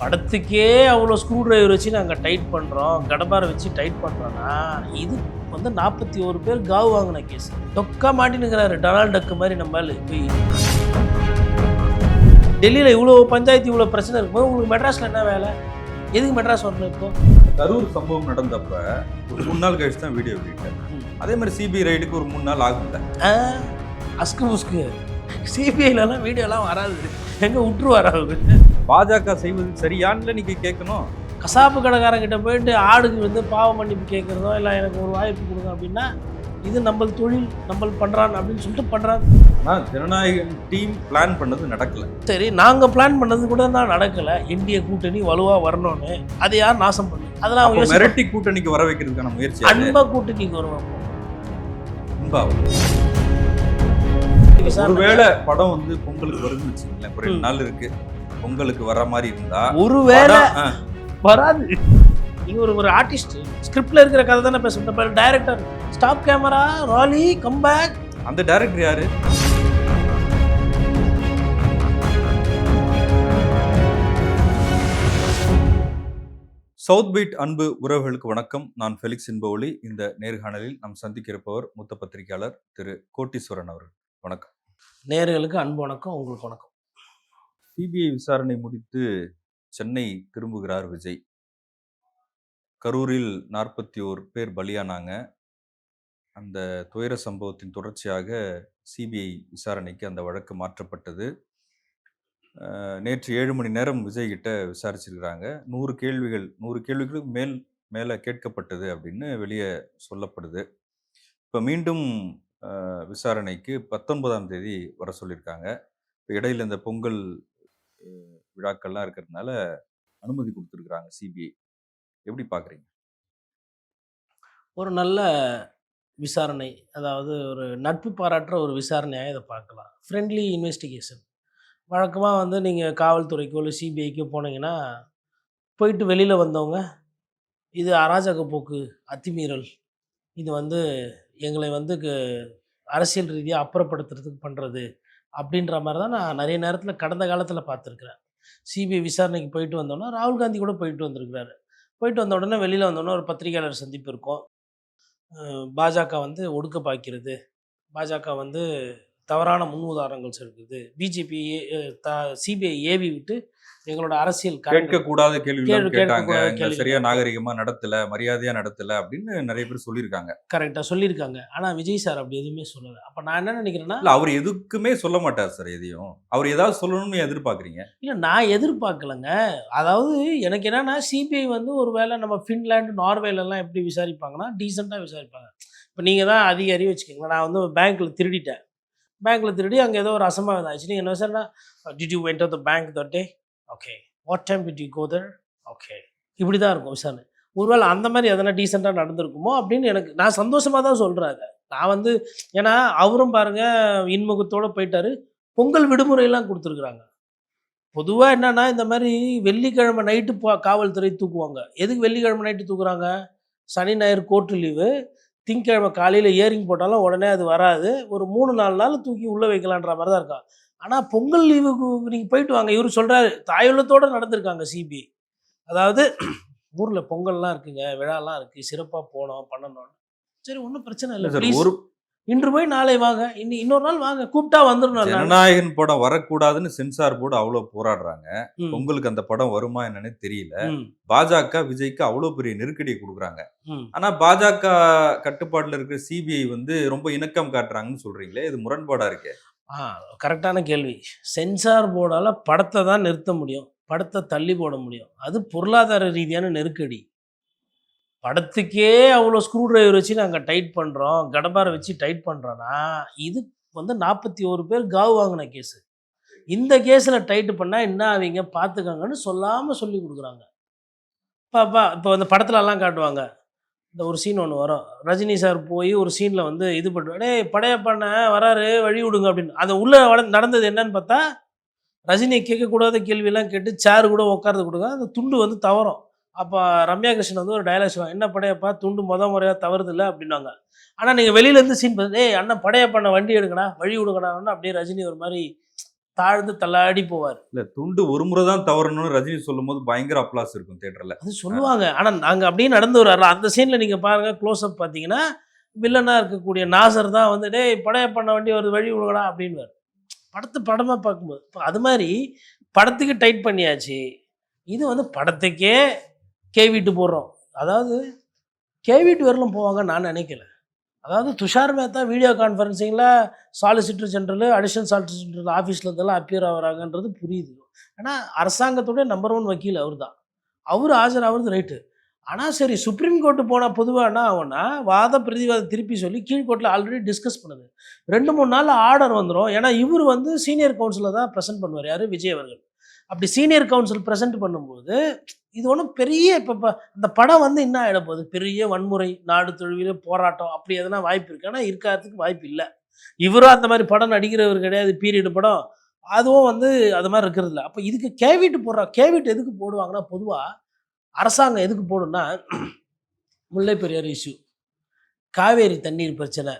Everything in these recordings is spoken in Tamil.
படத்துக்கே அவ்வளோ ஸ்க்ரூ டிரைவர் வச்சு நாங்கள் டைட் பண்ணுறோம் கடபாரை வச்சு டைட் பண்ணுறோன்னா இது வந்து நாற்பத்தி ஒரு பேர் காவு வாங்கின கேஸ் டொக்கா மாட்டினுங்கிறாரு டொனால்ட் டக்கு மாதிரி நம்மளால போய் டெல்லியில் இவ்வளோ பஞ்சாயத்து இவ்வளோ பிரச்சனை இருக்கும்போது உங்களுக்கு மெட்ராஸில் என்ன வேலை? எதுக்கு மெட்ராஸ் வரணும் இப்போ? கரூர் சம்பவம் நடந்தப்ப ஒரு மூணு நாள் கழிச்சு தான் வீடியோ வெளியிட்டேன். அதே மாதிரி சிபிஐ ரைடுக்கு ஒரு மூணு நாள் ஆகும்ல அஸ்கு முஸ்கு சிபிஐலலாம் வீடியோலாம் வராது. எங்கே விட்டுருவார் அவரு? பாஜக செய்வது சரியான்னு நீங்க கேட்கணும் கசாப்பு கடைக்காரங்கிட்ட போயிட்டு ஆடுக்கு வந்து பாவ மன்னிப்பு கேட்குறதோ இல்லை எனக்கு ஒரு வாய்ப்பு கொடுங்க அப்படின்னா இது நம்ம தொழில் நம்ம பண்ணுறான் அப்படின்னு சொல்லிட்டு பண்ணுறான் ஆனா ஜனநாயகம் டீம் பிளான் பண்ணது நடக்கல. சரி நாங்கள் பிளான் பண்ணது கூட தான் நடக்கலை. இந்திய கூட்டணி வலுவாக வரணும்னு. அதை யார் நாசம் பண்ணு? அதெல்லாம் அவங்க. மிரட்டி கூட்டணிக்கு வர வைக்கிறதுக்கான முயற்சி. அன்பா கூட்டணிக்கு வருவாங்க அன்பா. ஒருவேளை படம் வந்து பொங்கலுக்கு வருதுன்னு வச்சுக்கோங்களேன். ஒரு ரெண்டு. நாள் இருக்கு. பொங்கலுக்கு வர மாதிரி இருந்தா ஒருவேளை வராது. நீங்க ஒரு ஒரு ஆர்டிஸ்ட் ஸ்கிரிப்ட்ல இருக்கிற கதை தானே பேசுற டைரக்டர் ஸ்டாப் கேமரா ராலி கம்பேக் அந்த டைரக்டர் யாரு? சவுத் பீட் அன்பு உறவுகளுக்கு வணக்கம். நான் ஃபெலிக்ஸ் இன்பவொலி இந்த நேர்காணலில் நாம் சந்திக்க இருப்பவர் மூத்த பத்திரிகையாளர் திரு கோட்டீஸ்வரன் அவர்கள். வணக்கம். நேர்களுக்கு அன்பு வணக்கம் உங்களுக்கு வணக்கம். சிபிஐ விசாரணை முடித்து சென்னை திரும்புகிறார் விஜய். கரூரில் நாற்பத்தி ஓர் பேர் பலியானாங்க. அந்த துயர சம்பவத்தின் தொடர்ச்சியாக சிபிஐ விசாரணைக்கு அந்த வழக்கு மாற்றப்பட்டது. நேற்று ஏழு மணி நேரம் விஜய் கிட்ட விசாரிச்சிருக்கிறாங்க. நூறு கேள்விகள் நூறு கேள்விகளுக்கு மேல் மேலே கேட்கப்பட்டது அப்படின்னு வெளியே சொல்லப்படுது. இப்போ மீண்டும் விசாரணைக்கு பத்தொன்பதாம் தேதி வர சொல்லியிருக்காங்க. இப்போ இடையில இந்த பொங்கல் அஹ், விழாக்கள்லாம் இருக்கிறதுனால அனுமதி கொடுத்துருக்குறாங்க சிபிஐ. எப்படி பார்க்குறீங்க? ஒரு நல்ல விசாரணை அதாவது ஒரு நட்பு பாராட்டுற ஒரு விசாரணையாக இதை பார்க்கலாம். ஃப்ரெண்ட்லி இன்வெஸ்டிகேஷன் வழக்கமாக வந்து நீங்கள் காவல்துறைக்கோ இல்லை சிபிஐக்கோ போனீங்கன்னா போயிட்டு வெளியில் வந்தவங்க இது அராஜக போக்கு அத்துமீறல். இது வந்து எங்களை வந்து க- அரசியல் ரீதியாக அப்புறப்படுத்துறதுக்கு பண்ணுறது அப்படின்ற மாதிரி தான் நான் நிறைய நேரத்தில் கடந்த காலத்தில் பார்த்துருக்குறேன். சிபிஐ விசாரணைக்கு போயிட்டு வந்தோன்னா ராகுல் காந்தி கூட போயிட்டு வந்திருக்கிறாரு. போயிட்டு வந்த உடனே வெளியில் வந்தோடனே ஒரு பத்திரிகையாளர் சந்திப்பு இருக்கும். பாஜக வந்து ஒடுக்க பாய்க்கிறது. பாஜக வந்து தவறான முன் உதாரணங்கள் செலுத்துது பிஜேபி சிபிஐ ஏவி விட்டு எங்களோட அரசியல் கேட்க கூடாத கேள்விகள் கேள்வி கேட்டாங்க. கேட்கக்கூடாத சரியா. நாகரிகமா நடத்தல மரியாதையா நடத்தல அப்படின்னு நிறைய பேர் சொல்லியிருக்காங்க. கரெக்டாக சொல்லியிருக்காங்க. ஆனால் விஜய் சார் அப்படி எதுவுமே சொல்லலை. அப்போ நான் என்ன நினைக்கிறேன்னா இல்ல அவர் எதுக்குமே சொல்ல மாட்டார் சார் எதையும். அவர் ஏதாவது சொல்லணும்னு எதிர்பார்க்கறீங்க? இல்லை நான் எதிர்பார்க்கலங்க. அதாவது எனக்கு என்னன்னா சிபிஐ வந்து ஒரு வேளை நம்ம ஃபின்லாண்டு நார்வேலெல்லாம் எப்படி விசாரிப்பாங்கன்னா டீசெண்டாக விசாரிப்பாங்க. இப்போ நீங்கள் தான் அதிகாரி வச்சுக்கோங்களேன் நான் வந்து பேங்க்கில் திருடிட்டேன். பேங்க்கில் திருடி அங்கே ஏதோ ஒரு அசம்பாவிதம் ஆச்சு நீங்கள் என்ன சார்னா did you went the bank that day okay what time did you go there okay இப்படி தான் இருக்கும் விசாரணை. ஒருவேளை அந்த மாதிரி எதனா டீசெண்டாக நடந்திருக்குமோ அப்படின்னு எனக்கு நான் சந்தோஷமாக தான் சொல்கிறாங்க நான் வந்து ஏன்னா அவரும் பாருங்கள் இன்முகத்தோடு போயிட்டார். பொங்கல் விடுமுறையெல்லாம் கொடுத்துருக்குறாங்க. பொதுவாக என்னென்னா இந்த மாதிரி வெள்ளிக்கிழமை நைட்டு பா காவல்துறை தூக்குவாங்க. எதுக்கு வெள்ளிக்கிழமை நைட்டு தூக்குறாங்க? சனி ஞாயிறு கோர்ட்டு லீவு திங்கக்கிழமை காலையில் ஏரிங் போட்டாலும் உடனே அது வராது. ஒரு மூணு நாலு நாள் தூக்கி உள்ளே வைக்கலான்ற மாதிரி தான் இருக்கும். ஆனால் பொங்கல் லீவுக்கு நீங்கள் போயிட்டு வாங்க. இவர் சொல்கிறாரு தாயுள்ளத்தோடு நடந்திருக்காங்க சிபிஐ அதாவது ஊரில் பொங்கல்லாம் இருக்குங்க விழாலாம் இருக்குது சிறப்பாக போனோம் பண்ணணும் சரி ஒன்றும் பிரச்சனை இல்லை. ஒரு இன்று போய் நாளை வாங்க இன்னி இன்னொரு நாள் வாங்க கூப்பிட்டா வந்துடணும் ஜனநாயகன் படம் வரக்கூடாதுன்னு சென்சார் போர்டு அவ்வளவு போராடுறாங்க. உங்களுக்கு அந்த படம் வருமா என்னன்னு தெரியல. பாஜக விஜய்க்கு அவ்வளவு பெரிய நெருக்கடியை கொடுக்குறாங்க. ஆனா பாஜக கட்டுப்பாட்டுல இருக்கிற சிபிஐ வந்து ரொம்ப இணக்கம் காட்டுறாங்கன்னு சொல்றீங்களே இது முரண்பாடா இருக்கே? ஆ கரெக்டான கேள்வி. சென்சார் போர்டால் படத்தை தான் நிறுத்த முடியும். படத்தை தள்ளி போட முடியும். அது பொருளாதார ரீதியான நெருக்கடி. படத்துக்கே அவ்வளோ ஸ்க்ரூ டிரைவர் வச்சு நாங்கள் டைட் பண்ணுறோம் கடபாரை வச்சு டைட் பண்ணுறோன்னா இது வந்து நாற்பத்தி ஒரு பேர் காவு வாங்கின கேஸு இந்த கேஸில் டைட்டு பண்ணால் என்ன அவங்க பார்த்துக்கங்கன்னு சொல்லாமல் சொல்லி கொடுக்குறாங்க. பாப்பா இப்போ இந்த படத்துலலாம் காட்டுவாங்க. இந்த ஒரு சீன் ஒன்று வரும். ரஜினி சார் போய் ஒரு சீனில் வந்து இது பண்ணுவார் டே படையப்பாண்ண வராரு வழி விடுங்க அப்படின்னு. அது உள்ளே நடந்தது என்னன்னு பார்த்தா ரஜினியை கேட்கக்கூடாத கேள்வியெல்லாம் கேட்டு சேர் கூட உட்காரது கொடுங்க. அந்த துண்டு வந்து தவறும். அப்போ ரம்யா கிருஷ்ணன் வந்து ஒரு டயலாக் சொல்லுவாங்க என்ன படையப்பா துண்டு முத முறையாக தவறுது இல்லை? அப்படின்னாங்க ஆனால் நீங்கள் வெளியிலேருந்து சீன் பார்த்து ஏய் அண்ணன் படையப்பாண்ண வண்டி எடுங்கடா வழி விடுங்கடான்னு அப்படியே ரஜினி ஒரு மாதிரி தாழ்ந்து தள்ளாடி போவார். இல்ல துண்டு ஒரு முறை தான் தவறணும்னு ரஜினி சொல்லும்போது பயங்கர அப்ளாஸ் இருக்கும் தியேட்டர்ல அது சொல்லுவாங்க. ஆனா நாங்க அப்படியே நடந்து வர்றாரு. அந்த சீன்ல நீங்க பாருங்க க்ளோஸ் அப் பாத்தீங்கன்னா வில்லனா இருக்கக்கூடிய நாசர் தான் வந்து டேய் படைய பண்ண வண்டி ஒரு வழி விடுங்கடா அப்படின்னு படத்தை படமா பார்க்கும்போது இப்போ அது மாதிரி படத்துக்கு டைட் பண்ணியாச்சு. இது வந்து படத்துக்கே கேவிட்டு போடுறோம். அதாவது கேவிட்டு வரலும் போவாங்க நான் நினைக்கல. அதாவது Tushar Mehta video கான்ஃபரன்சிங்கில் solicitor general additional solicitor general ஆஃபீஸில் இருந்தெல்லாம் அப்பியர் ஆகிறாங்கன்றது புரியுது. ஏன்னா அரசாங்கத்துடைய நம்பர் ஒன் வக்கீல் அவர் தான் அவர் ஆஜராகிறது ரைட்டு ஆனால் சரி சுப்ரீம் கோர்ட்டு போனால் பொதுவாக என்ன ஆகும்னா வாத பிரதிவாதம் திருப்பி சொல்லி கீழ்கோர்ட்டில் ஆல்ரெடி டிஸ்கஸ் பண்ணுது. ரெண்டு மூணு நாள் ஆர்டர் வந்துடும் ஏன்னா இவர் வந்து சீனியர் கவுன்சிலில் தான் ப்ரெசென்ட் பண்ணுவார். யார்? விஜய் அவர்கள். அப்படி சீனியர் கவுன்சில் ப்ரெசென்ட் பண்ணும்போது இது ஒன்றும் பெரிய இப்போ இப்போ இந்த படம் வந்து என்ன ஆகிட போகுது? பெரிய வன்முறை நாடு தொழுவில போராட்டம் அப்படி எதனா வாய்ப்பு இருக்கு. ஆனால் இருக்கிறதுக்கு வாய்ப்பு இல்லை. இவரும் அந்த மாதிரி படம் நடிக்கிறவர் கிடையாது பீரியட் படம். அதுவும் வந்து அது மாதிரி இருக்கிறது இல்லை. அப்போ இதுக்கு கேவிட்டு போடுறா கேவிட் எதுக்கு போடுவாங்கன்னா பொதுவாக அரசாங்கம் எதுக்கு போடும்னா முல்லை பெரியார் இஷ்யூ காவேரி தண்ணீர் பிரச்சனை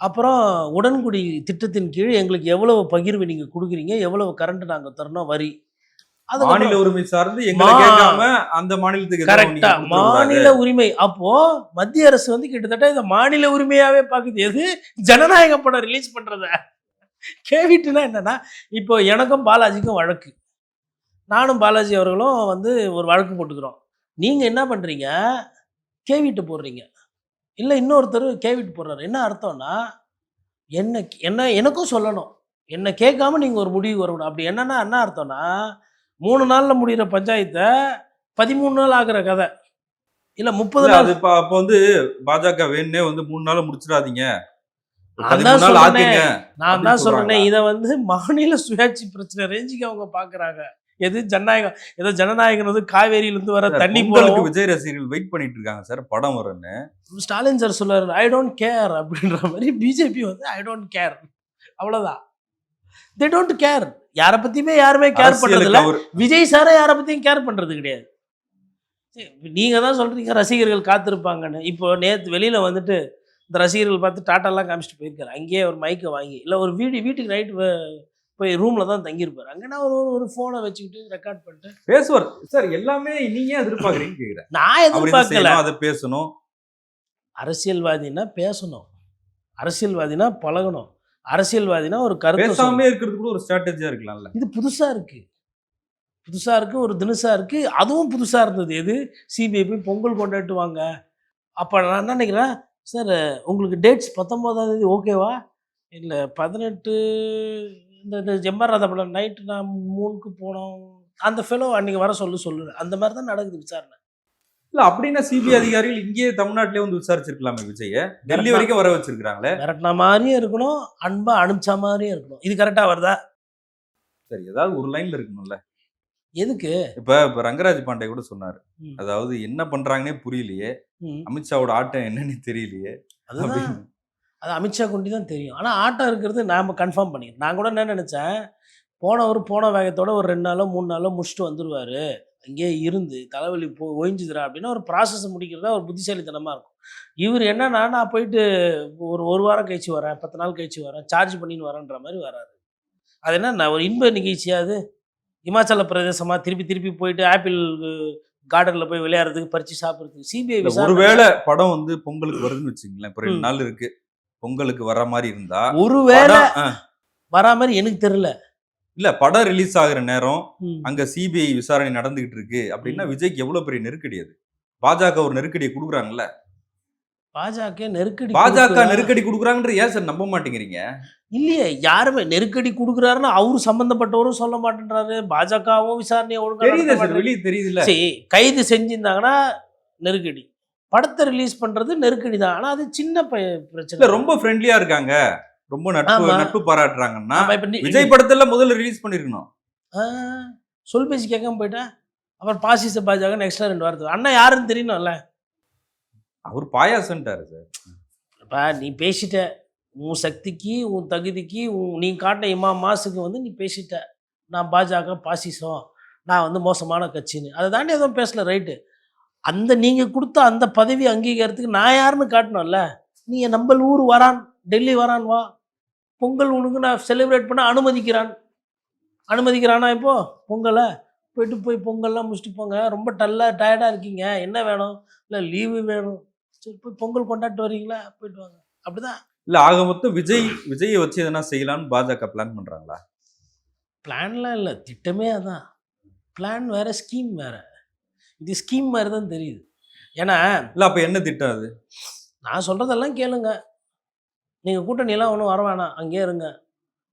அப்புறம் உடன்குடி திட்டத்தின் கீழ் எங்களுக்கு எவ்வளவு பகிர்வு நீங்கள் கொடுக்குறீங்க எவ்வளவு கரண்ட் நாங்கள் தரணும் வரி மாநில உரிமை சார்ந்து எங்களை கேட்காம அந்த மாநிலத்துக்கு கரெக்டா. மாநில உரிமை. அப்போ மத்திய அரசு வந்து கிட்டத்தட்ட இந்த மாநில உரிமையாவே பாக்குது. எது? ஜனநாயக படம் ரிலீஸ் பண்றத. கேவிட்டுனா என்னன்னா இப்போ எனக்கும் பாலாஜிக்கும் வழக்கு. நானும் பாலாஜி அவர்களும் வந்து ஒரு வழக்கு போட்டுக்கிறோம். நீங்க என்ன பண்றீங்க? கேவிட்டு போடுறீங்க. இல்ல இன்னொருத்தர் கேவிட்டு போடுறாரு. என்ன அர்த்தம்னா என்ன என்ன எனக்கும் சொல்லணும். என்ன கேட்காம நீங்க ஒரு முடிவு வரணும். அப்படி என்னன்னா என்ன அர்த்தம்னா மூணு நாள்ல முடிகிற பஞ்சாயத்தை பதிமூணு நாள் ஆகுற கதை. இல்ல முப்பது நாள். இப்ப அப்ப வந்து பாஜக வேணுனே வந்து மூணு நாள் முடிச்சிடாதீங்க. நான் தான் சொல்றேனே. இதை வந்து மாநில சுயாட்சி பிரச்சனை ரேஞ்சுக்கு அவங்க பாக்குறாங்க. எது ஜனநாயகம் ஏதோ ஜனநாயகம் வந்து காவேரியில இருந்து வர தண்ணி போலவும் விஜய் ரசிகர்கள் வெயிட் பண்ணிட்டு இருக்காங்க சார் படம் வரும்னு. ஸ்டாலின் சார் சொல்றாரு ஐ டோன்ட் கேர் அப்படின்ற மாதிரி. பிஜேபி வந்து ஐ டோன்ட் கேர் அவ்வளவுதான். தே டோன்ட் கேர் யாரை பத்தியுமே யாருமே கேர் பண்றது இல்ல விஜய் சாரை யாரை பத்தியும் கேர் பண்றது கிடையாது. நீங்க தான் சொல்றீங்க ரசிகர்கள் காத்திருப்பாங்கன்னு. இப்போ நேத்து வெளியில வந்துட்டு இந்த ரசிகர்கள் பார்த்து டாட்டாலாம் காமிச்சிட்டு போயிருக்காரு. அங்கேயே ஒரு மைக்கை வாங்கி இல்லை ஒரு வீடு வீட்டுக்கு நைட்டு போய் ரூம்ல தான் தங்கியிருப்பாரு. அங்கன்னா ஒரு ஒரு- ஒரு ஃபோனை வச்சுக்கிட்டு ரெக்கார்ட் பண்ணிட்டு பேசுவார். சார் எல்லாமே நீங்க எதிர்பார்க்கறீங்கன்னு கேக்குறேன். நான் எதிர்பார்க்கல. அதை பேசணும்? அரசியல்வாதினா பேசணும். அரசியல்வாதினா பழகணும். அரசியல்வாதினா ஒரு கருத்து பேசாம இருக்கிறது கூட ஒரு ஸ்ட்ராட்டஜியா இருக்கலாம்ல. இது புதுசா இருக்கு. புதுசா இருக்கு ஒரு தினுசா இருக்கு. அதுவும் புதுசா இருந்தது. எது? சிபிஐ போய் பொங்கல் கொண்டாட்டுவாங்க அப்ப நான் என்ன நினைக்கிறேன் சார் உங்களுக்கு டேட்ஸ் பத்தொன்பதாம் தேதி ஓகேவா இல்லை பதினெட்டு இந்த இந்த எம்ஆர் ராதாபுரம் நைட்டு நான் மூணுக்கு போனோம். அந்த ஃபெலோ அன்னைக்கு வர சொல்லு சொல்லு. அந்த மாதிரி தான் நடக்குது விசாரணை. இல்ல அப்படின்னா சிபிஐ அதிகாரிகள் இங்கேயே தமிழ்நாட்டிலே வந்து விசாரிச்சிருக்கலாமே விஜய டெல்லி வரைக்கும் வர வச்சிருக்காங்களே மிரட்டின மாதிரியும் இருக்கணும் அன்பா அனுப்பிச்ச மாதிரியும் இருக்கணும். இது கரெக்டாக வருதா? சரி ஏதாவது ஒரு லைன்ல இருக்கணும்ல. எதுக்கு? இப்ப இப்ப ரங்கராஜ் பாண்டே கூட சொன்னாரு. அதாவது என்ன பண்றாங்கன்னே புரியலையே. அமித்ஷாவோட ஆட்டம் என்னன்னு தெரியலையே. அதுதான். அது அமித்ஷா கொண்டு தான் தெரியும். ஆனால் ஆட்டம் இருக்கிறது நாம் கன்ஃபார்ம் பண்ணிக்கிறோம் நான் கூட என்ன நினச்சேன் போனவர் போன வேகத்தோட ஒரு ரெண்டு நாளோ மூணு நாளோ முடிச்சுட்டு வந்துடுவார் அங்கேயே இருந்து தலைவலி போ ஒழிஞ்சுதுரா அப்படின்னா ஒரு ப்ராசஸ் முடிக்கிறதா ஒரு புத்திசாலித்தனமாக இருக்கும். இவர் என்னன்னா நான் போயிட்டு ஒரு ஒரு வாரம் கழிச்சு வரேன் பத்து நாள் கழிச்சு வரேன் சார்ஜ் பண்ணின்னு வரேன்ற மாதிரி வராது அது என்ன நான் ஒரு இன்ப நிகழ்ச்சியா அது? இமாச்சல பிரதேசமாக திருப்பி திருப்பி போயிட்டு ஆப்பிள் கார்டனில் போய் விளையாடுறதுக்கு பறித்து சாப்பிட்றதுக்கு சிபிஐ ஒருவேளை படம் வந்து பொங்கலுக்கு வருதுன்னு வச்சுங்களேன் இப்ப ரெண்டு. நாள் இருக்கு பொங்கலுக்கு வர மாதிரி இருந்தா ஒருவேளை வரா மாதிரி எனக்கு தெரியல. இல்ல படம் ரிலீஸ் ஆகுற நேரம். அங்க சிபிஐ விசாரணை நடந்துகிட்டு இருக்கு அப்படின்னா விஜய்க்கு எவ்வளவு பெரிய நெருக்கடி அது? பாஜக ஒரு நெருக்கடியை கொடுக்குறாங்கல்ல? பாஜக நெருக்கடி பாஜக நெருக்கடி கொடுக்குறாங்கன்ற ஏன் சார் நம்ப மாட்டேங்கிறீங்க? இல்லையே யாருமே நெருக்கடி கொடுக்குறாருன்னு அவரு சம்பந்தப்பட்டவரும் சொல்ல மாட்டேன்றாரு. பாஜகவும் விசாரணையை ஒழுங்கா தெரியுது சார். வெளியே தெரியுது இல்ல சரி கைது செஞ்சிருந்தாங்கன்னா நெருக்கடி. படத்தை ரிலீஸ் பண்றது நெருக்கடி தான் ஆனா அது சின்ன பிரச்சனை. ரொம்ப ஃப்ரெண்ட்லியா இருக்காங்க. ரொம்ப நட்பு. நட்பு பாராட்டுறாங்கன்னா விஜய் படத்துல முதல்ல ரிலீஸ் பண்ணிருக்கணும். ஆ, சொல் பேசி கேட்காம போயிட்டா? அப்புறம் பாசிச பாஜக எக்ஸ்ட்ரா ரெண்டு வாரத்துக்கு அண்ணன் யாருன்னு தெரியணும்ல? அவர் பாயாசன்ட்டாரு சார் அப்ப நீ பேசிட்ட. உன் சக்திக்கு உன் தகுதிக்கு உன் நீ காட்டின இமா மாசுக்கு வந்து நீ பேசிட்ட. நான் பாஜக பாசிசம். நான் வந்து மோசமான கட்சின்னு. அதை தாண்டி எதுவும் பேசல ரைட்டு அந்த நீங்கள் கொடுத்த அந்த பதவி அங்கீகாரத்துக்கு நான் யாருன்னு காட்டணும்ல? நீ நம்ம ஊர் வரான். டெல்லி வரான் வா. பொங்கல் உனக்கு நான் செலிப்ரேட் பண்ண அனுமதிக்கிறான். அனுமதிக்கிறானா இப்போ? பொங்கலை. போயிட்டு போய் பொங்கல்லாம் முடிச்சுட்டு போங்க. ரொம்ப டல்லாக டயர்டாக இருக்கீங்க. என்ன வேணும்? இல்லை லீவு வேணும். சரி போய் பொங்கல் கொண்டாட்டு வரீங்களா? போயிட்டு வாங்க. அப்படிதான். இல்ல ஆக மொத்தம் விஜய் விஜயை வச்சு எதனா செய்யலாம்னு பாஜக பிளான் பண்றாங்களா? பிளான்லாம் இல்லை. திட்டமே அதான். பிளான் வேற ஸ்கீம் வேற. இது ஸ்கீம் மாதிரி தான் தெரியுது. ஏன்னா இல்ல அப்ப என்ன திட்டம் அது? நான் சொல்கிறதெல்லாம் கேளுங்க. நீங்கள் கூட்டணியெல்லாம் ஒன்றும் வர வேணாம். அங்கேயே இருங்க.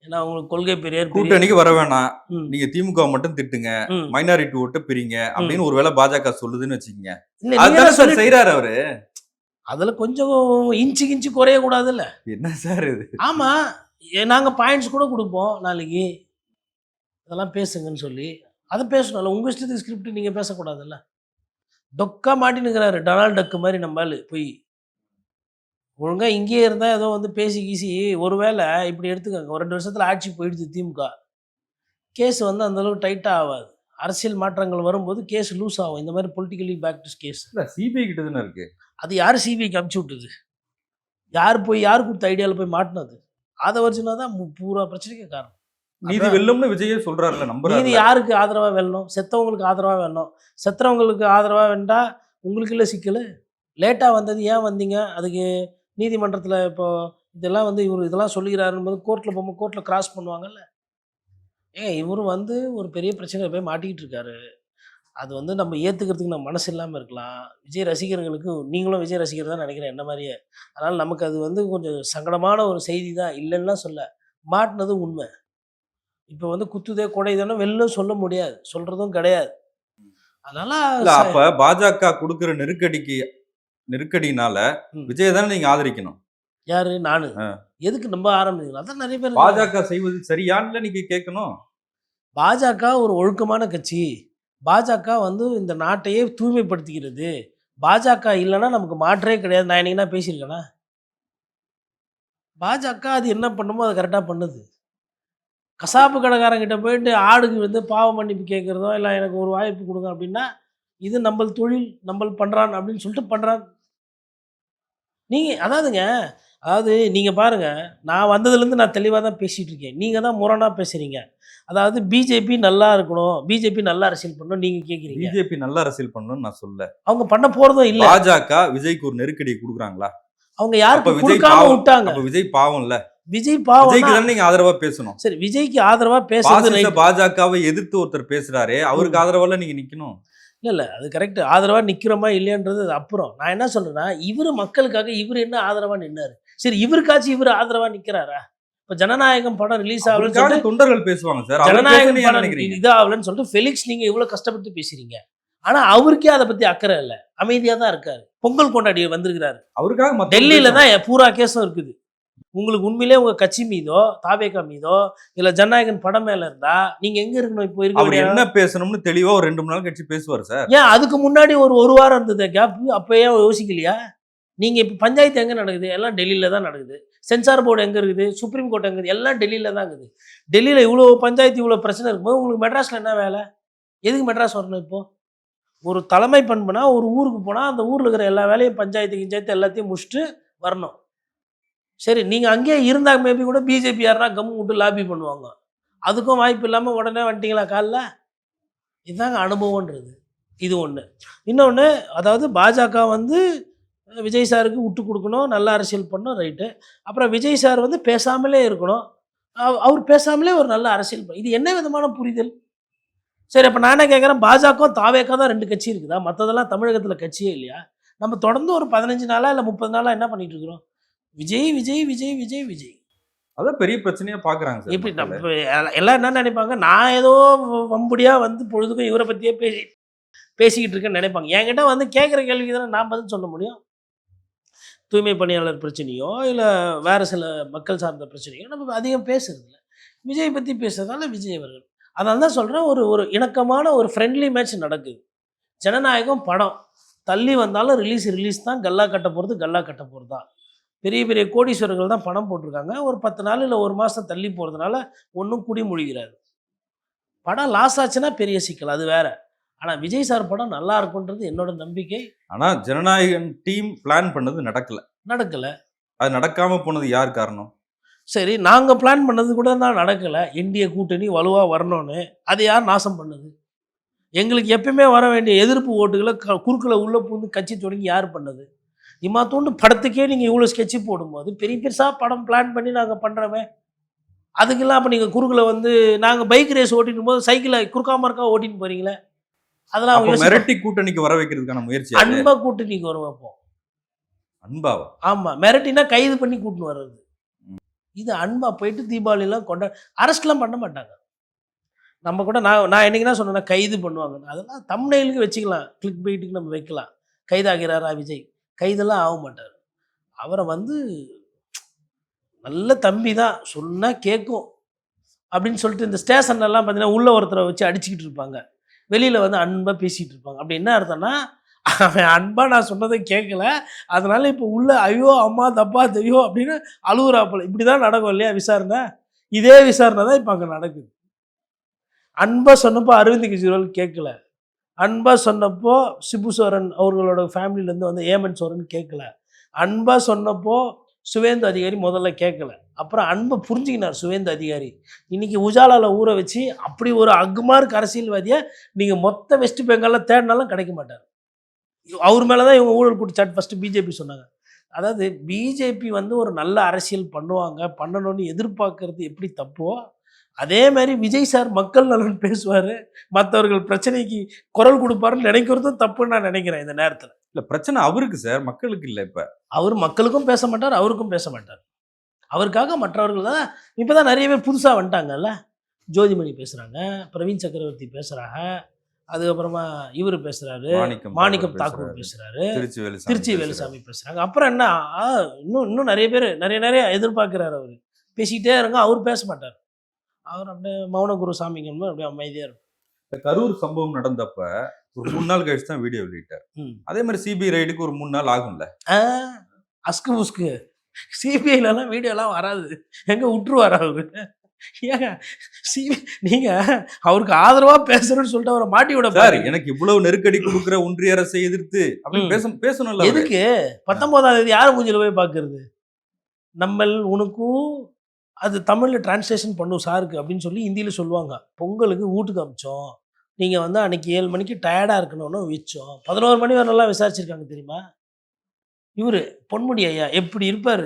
ஏன்னா உங்களுக்கு கொள்கை பெரிய- கூட்டணிக்கு வர வேணாம். நீங்க திமுக மட்டும் திட்டுங்க. மைனாரிட்டி ஓட்டு பிரிங்க அப்படின்னு ஒருவேளை பாஜக சொல்லுதுன்னு வச்சுக்கோங்க. செய்யறாரு அவரு. அதுல கொஞ்சம் இன்ச்சு கிஞ்சி குறைய கூடாதுல்ல? என்ன சார் இது? ஆமா. நாங்க பாயிண்ட்ஸ் கூட கொடுப்போம் நாளைக்கு. இதெல்லாம் பேசுங்கன்னு சொல்லி. அதை பேசணும்ல. உங்க இஷ்டத்துக்கு ஸ்கிரிப்ட் நீங்க பேசக்கூடாதுல்ல? டொக்கா மாட்டினுக்கிறாரு. டொனால்ட் டக்கு மாதிரி நம்ம ஆளு. போய் ஒழுங்கா இங்கேயே இருந்தா ஏதோ வந்து பேசி கீசி ஒருவேளை இப்படி எடுத்துக்கோங்க. ஒரு ரெண்டு வருஷத்துல ஆட்சி போயிடுது திமுக. கேஸ் வந்து அந்த அளவுக்கு டைட்டா ஆகாது. அரசியல் மாற்றங்கள் வரும்போது கேஸ் லூஸ் ஆகும். இந்த மாதிரி பொலிட்டிக்கலி பேக்டு கேஸ் இல்ல சிபிஐ கிட்ட தானே இருக்கு? அது யார் சிபிஐக்கு அமுச்சு விட்டுது? யார் போய் யார் கொடுத்த ஐடியாவில் போய் மாட்டினது? அதை வச்சுனா தான் பூரா பிரச்சனைக்கு காரணம். நீதி. வெல்லும்னு விஜயே சொல்றாருல நீதி நம்புறாரு யாருக்கு ஆதரவா வெல்லணும்? செத்தவங்களுக்கு ஆதரவா வெல்லணும்? செத்தவங்களுக்கு ஆதரவா வெண்டா உங்களுக்கு இல்லை சிக்கல்? லேட்டாக வந்தது ஏன் வந்தீங்க? அதுக்கு நீதிமன்றத்தில் இப்போ இதெல்லாம் வந்து இவர் இதெல்லாம் சொல்லுகிறாருன்னு போது கோர்ட்டில் போகும்போது கோர்ட்டில் கிராஸ் பண்ணுவாங்கல்ல. ஏன் இவர் வந்து ஒரு பெரிய பிரச்சனையில் போய் மாட்டிக்கிட்டு இருக்காரு அது வந்து நம்ம ஏற்றுக்கிறதுக்கு நம்ம மனசு இல்லாமல் இருக்கலாம். விஜய் ரசிகர்களுக்கு நீங்களும் விஜய் ரசிகர் தான் நினைக்கிறேன் என்ன மாதிரியே. அதனால் நமக்கு அது வந்து கொஞ்சம் சங்கடமான ஒரு செய்தி தான். இல்லைன்னா சொல்ல. மாட்டினது உண்மை. இப்போ வந்து குத்துதே கொடைதானே வெளிலும் சொல்ல முடியாது. சொல்கிறதும் கிடையாது. அதனால் அப்ப பாஜக கொடுக்குற நெருக்கடிக்கு நெருக்கடினால. விஜய் தானே நீங்க ஆதரிக்கணும். யாரு? நானு. எதுக்கு நம்ம ஆரம்பிக்கணும்? அதான் நிறைய பேர் பாஜக செய்வது சரியான்னு நீங்க கேட்கணும் பாஜக ஒரு ஒழுக்கமான கட்சி. பாஜக வந்து இந்த நாட்டையே தூய்மைப்படுத்திக்கிறது. பாஜக இல்லைன்னா நமக்கு மாற்றே கிடையாது. நான் என்னைக்குனா பேசியிருக்கேனா பாஜக அது என்ன பண்ணுமோ அதை கரெக்டாக பண்ணுது. கசாப்பு கடைக்காரங்கிட்ட போயிட்டு ஆடுக்கு வந்து பாவ மன்னிப்பு கேட்குறதோ இல்லை எனக்கு ஒரு வாய்ப்பு கொடுங்க அப்படின்னா இது நம்ம தொழில் நம்ம பண்ணுறான் அப்படின்னு சொல்லிட்டு பண்ணுறான் நீங்கள் அதாவதுங்க அதாவது நீங்கள் பாருங்கள் நான் வந்ததுலேருந்து நான் தெளிவாக தான் பேசிகிட்டு இருக்கேன். நீங்கள் தான் முரணாக பேசுகிறீங்க அதாவது பிஜேபி நல்லா இருக்கணும் பிஜேபி நல்லா அரசியல் பண்ணணும் நீங்கள் கேட்குறீங்க பிஜேபி நல்ல அரசியல் பண்ணணும்னு நான் சொல்ல அவங்க பண்ண போகிறதும் இல்லை. பாஜக விஜய்க்கு ஒரு நெருக்கடியை கொடுக்குறாங்களா? அவங்க யாருக்கு கொடுக்காம பாவம் விட்டாங்க. விஜய் பாவம்ல. விஜய் பாவம் நீங்க ஆதரவா பேசணும். சரி விஜய்க்கு ஆதரவா பேசுறது. பாஜகவை எதிர்த்து ஒருத்தர் பேசுறாரு அவருக்கு ஆதரவால நீங்க நிக்கணும். இல்ல இல்ல. அது கரெக்ட் ஆதரவா நிக்கிறோமா இல்லையான்றது அப்புறம். நான் என்ன சொல்றேன்னா இவரு மக்களுக்காக இவர் என்ன ஆதரவா நின்னாரு? சரி இவருக்காச்சும் இவர் ஆதரவா நிக்கிறாரா? இப்ப ஜனநாயகம் படம் ரிலீஸ் ஆகலன்னு தொண்டர்கள் பேசுவாங்க சார். ஜனநாயகம் படம் இதாகலன்னு சொல்லிட்டு ஃபெலிக்ஸ் நீங்க இவ்வளவு கஷ்டப்பட்டு பேசுறீங்க. ஆனா அவருக்கே அதை பத்தி அக்கறை இல்லை. அமைதியா தான் இருக்காரு. பொங்கல் கொண்டாடி வந்திருக்கிறாரு. அவருக்காக டெல்லியில. தான் பூரா கேஸும் இருக்குது. உங்களுக்கு உண்மையிலே உங்க கட்சி மீதோ தாவேகா மீதோ இல்ல ஜனநாயகன் படம் மேல இருந்தா நீங்க எங்க இருக்கணும்? இப்போ இருக்க என்ன பேசணும்னு தெளிவா ஒரு ரெண்டு மூணு நாள் கழிச்சு பேசுவார் சார். ஏன் அதுக்கு முன்னாடி ஒரு ஒரு வாரம் இருந்தது கேப் அப்பயே யோசிக்கலையா? நீங்க இப்ப பஞ்சாயத்து எங்க நடக்குது? எல்லாம் டெல்லியில தான் நடக்குது. சென்சார் போர்டு எங்க இருக்குது? சுப்ரீம் கோர்ட் எங்க இருக்குது? எல்லாம் டெல்லியில தான் இருக்குது. டெல்லியில இவ்வளவு பஞ்சாயத்து இவ்வளவு பிரச்சனை இருக்கும்போது உங்களுக்கு மெட்ராஸ்ல என்ன வேலை? எதுக்கு மெட்ராஸ் வரணும் இப்போ? ஒரு தலைமை பண்புனா ஒரு ஊருக்கு போனா அந்த ஊர்ல இருக்கிற எல்லா வேலையும் பஞ்சாயத்து கிஞ்சாயத்து எல்லாத்தையும் முடிச்சுட்டு வரணும். சரி நீங்கள் அங்கேயே இருந்தால் மேபி கூட பிஜேபி யாருனா கம் விட்டு லாபி பண்ணுவாங்க. அதுக்கும் வாய்ப்பு இல்லாமல் உடனே வந்துட்டீங்களா காலில்? இதுதாங்க அனுபவம்ன்றது. இது ஒன்று இன்னொன்று அதாவது பாஜக வந்து விஜய் சாருக்கு விட்டு கொடுக்கணும் நல்ல அரசியல் பண்ணணும் ரைட்டு அப்புறம் விஜய் சார் வந்து பேசாமலே இருக்கணும். அவர் பேசாமலே ஒரு நல்ல அரசியல் இது என்ன விதமான புரிதல்? சரி அப்போ நான் என்ன கேட்குறேன்? பாஜக தாவேக்கா தான் ரெண்டு கட்சி இருக்குதா? மற்றதெல்லாம் தமிழகத்தில் கட்சியே இல்லையா? நம்ம தொடர்ந்து ஒரு பதினஞ்சு நாளா இல்லை முப்பது நாளா என்ன பண்ணிகிட்டு இருக்கிறோம்? விஜய் விஜய் விஜய் விஜய் விஜய். அதான் பெரிய பிரச்சனையா பாக்குறாங்க மக்கள். நம்ம எல்லாம் என்ன நினைப்பாங்க? நான் ஏதோ வம்படியா வந்து பொழுதுக்கும் இவரை பத்தியே பேசி பேசிக்கிட்டு இருக்கேன்னு நினைப்பாங்க. என்கிட்ட வந்து கேட்குற கேள்விக்கு தானே நான் பதில் சொல்ல முடியும்? தூய்மை பணியாளர் பிரச்சனையோ இல்லை வேறு சில மக்கள் சார்ந்த பிரச்சனையோ நம்ம அதிகம் பேசுறது இல்ல. விஜய் பற்றி பேசுறதுனால விஜய் அவர்கள். அதனால தான் சொல்கிறேன் ஒரு ஒரு இணக்கமான ஒரு ஃப்ரெண்ட்லி மேட்ச் நடக்குது. ஜனநாயகம் படம். தள்ளி வந்தாலும் ரிலீஸ் ரிலீஸ் தான். கல்லா கட்ட போகிறது கல்லா கட்ட போகிறது தான் பெரிய பெரிய கோடீஸ்வரர்கள் தான் பணம் போட்டிருக்காங்க. ஒரு பத்து நாள் இல்லை ஒரு மாதம் தள்ளி போகிறதுனால ஒன்றும் குடி முழுகிறாரு படம் லாஸ் ஆச்சுன்னா பெரிய சிக்கல் அது வேற. ஆனால் விஜய் சார் படம் நல்லா இருக்குன்றது என்னோட நம்பிக்கை. ஆனா ஜனநாயகன் டீம் பிளான் பண்ணது நடக்கல. நடக்கலை. அது நடக்காம போனது யார் காரணம்? சரி நாங்கள் பிளான் பண்ணது கூட தான் நடக்கலை. இந்திய கூட்டணி வலுவாக வரணும்னு. அதை யார் நாசம் பண்ணது? எங்களுக்கு எப்பயுமே வர வேண்டிய எதிர்ப்பு ஓட்டுகளை குறுக்கில் உள்ளே பூந்து கட்சி தொடங்கி யார் பண்ணது? இம்மா தூண்டு படத்துக்கே நீங்கள் இவ்வளோ ஸ்கெட்சு போடும்போது பெரிய பெருசாக படம் பிளான் பண்ணி நாங்கள் பண்ணுறோமே அதுக்கெல்லாம் அப்போ நீங்கள் குறுக்கில் வந்து நாங்கள் பைக் ரேஸ் ஓட்டிடும் போது சைக்கிளை குறுக்கா மறுக்கா ஓட்டின்னு போகிறீங்களே அதெல்லாம் மிரட்டி கூட்டணிக்கு வர வைக்கிறதுக்கான முயற்சி அது. அன்பா கூட்டணிக்கு வரும் அப்போ. அன்பாவா? ஆமாம் மிரட்டினா கைது பண்ணி கூட்டின்னு வர்றது. இது அன்பா போயிட்டு தீபாவளிலாம் கொண்டா அரெஸ்ட்லாம் பண்ண மாட்டாங்க. நம்ம கூட நான் நான் என்னைக்கு தான் சொன்னேன்னா கைது பண்ணுவாங்க. அதெல்லாம் தமிழ்நெலுக்கு வச்சுக்கலாம். கிளிக் பைட்டுக்கு நம்ம வைக்கலாம். கைதாகிறாரா விஜய்? கைதெல்லாம் ஆக மாட்டார். அவரை வந்து நல்ல தம்பி தான் சொன்னால் கேட்கும் அப்படின்னு சொல்லிட்டு இந்த ஸ்டேஷன்லலாம் பார்த்தீங்கன்னா உள்ள ஒருத்தரை வச்சு அடிச்சுக்கிட்டு இருப்பாங்க. வெளியில் வந்து அன்பாக பேசிகிட்டு இருப்பாங்க. அப்படி என்ன அர்த்தம்னா அவன் அன்பாக நான் சொன்னதை கேட்கல அதனால் இப்போ உள்ள ஐயோ அம்மா தப்பா தெரியும் அப்படின்னு அழுகுறாப்பில். இப்படி தான் நடக்கும் இல்லையா விசாரணை? இதே விசாரணை தான் இப்போ அங்கே நடக்குது. அன்பாக சொன்னப்போ அரவிந்த் கெஜ்ரிவால் கேட்கல அன்பாக சொன்னப்போ சிபு சோரன் அவர்களோட ஃபேமிலியிலேருந்து வந்து ஏமன் சோரன் கேட்கல அன்பாக சொன்னப்போ சுவேந்து அதிகாரி முதல்ல கேட்கல அப்புறம் அன்பை புரிஞ்சுக்கினார் சுவேந்து அதிகாரி. இன்னைக்கு உஜாலாவில் ஊற வச்சு அப்படி ஒரு அகுமார்க் அரசியல்வாதியை நீங்கள் மொத்த வெஸ்ட் பெங்காலில் தேடினாலும் கிடைக்க மாட்டார். அவர் மேலே தான் இவங்க ஊழல் குற்றச்சாட்டு ஃபஸ்ட்டு பிஜேபி சொன்னாங்க. அதாவது பிஜேபி வந்து ஒரு நல்ல அரசியல் பண்ணுவாங்க. பண்ணணும்னு எதிர்பார்க்கறது எப்படி தப்போ அதே மாதிரி விஜய் சார் மக்கள் நலன் பேசுவார். மற்றவர்கள் பிரச்சனைக்கு குரல் கொடுப்பாருன்னு நினைக்கிறதும் தப்புன்னு நான் நினைக்கிறேன் இந்த நேரத்தில். இல்ல பிரச்சனை அவருக்கு சார். மக்களுக்கு இல்ல இப்ப. அவர் மக்களுக்கும் பேச மாட்டார் அவருக்கும் பேச மாட்டார். அவருக்காக மற்றவர்கள் தான் இப்போ தான் நிறைய பேர் புதுசாக வந்துட்டாங்கல்ல. ஜோதிமணி பேசுகிறாங்க பிரவீன் சக்கரவர்த்தி பேசுகிறாங்க அதுக்கப்புறமா இவர் பேசுகிறாரு மாணிக்கம் தாக்கூர் பேசுறாரு. திருச்சி வேலுசாமி பேசுறாரு. பேசுகிறாங்க அப்புறம் என்ன இன்னும் இன்னும் நிறைய பேர் நிறைய நிறைய எதிர்பார்க்குறாரு அவர். பேசிக்கிட்டே இருங்க அவர் பேச மாட்டார். அவர் அப்படியே மௌன குரு சாமிங்க அப்படியே அமைதியாக இருக்கும் இந்த கரூர் சம்பவம் நடந்தப்ப ஒரு மூணு நாள் கழிச்சு தான் வீடியோ வெளியிட்டார். அதே மாதிரி சிபிஐ ரைடுக்கு ஒரு மூணு நாள் ஆகும்ல அஸ்கு புஸ்கு சிபிஐலலாம் வீடியோலாம் வராது எங்கே விட்டுருவார் அவரு ஏங்க சிபி நீங்கள் அவருக்கு ஆதரவாக பேசுறேன்னு சொல்லிட்டு அவரை மாட்டி விட சார். எனக்கு இவ்வளவு நெருக்கடி கொடுக்குற ஒன்றிய அரசை எதிர்த்து அப்படின்னு ம். பேச பேசணும்ல. எதுக்கு பத்தொன்பதாம் தேதி யார் மூஞ்சில போய் பார்க்கறது நம்மள் உனக்கும் அது தமிழில் டிரான்ஸ்லேஷன் பண்ணும் சாருக்கு அப்படின்னு சொல்லி ஹிந்தியில் சொல்லுவாங்க. பொங்கலுக்கு வீட்டுக்கு அமிச்சோம் நீங்கள் வந்து அன்னைக்கு ஏழு மணிக்கு டயர்டாக இருக்கணும்னு வச்சோம். பதினோரு மணி வரலாம் விசாரிச்சிருக்காங்க தெரியுமா? இவர் பொன்முடி ஐயா எப்படி இருப்பார்?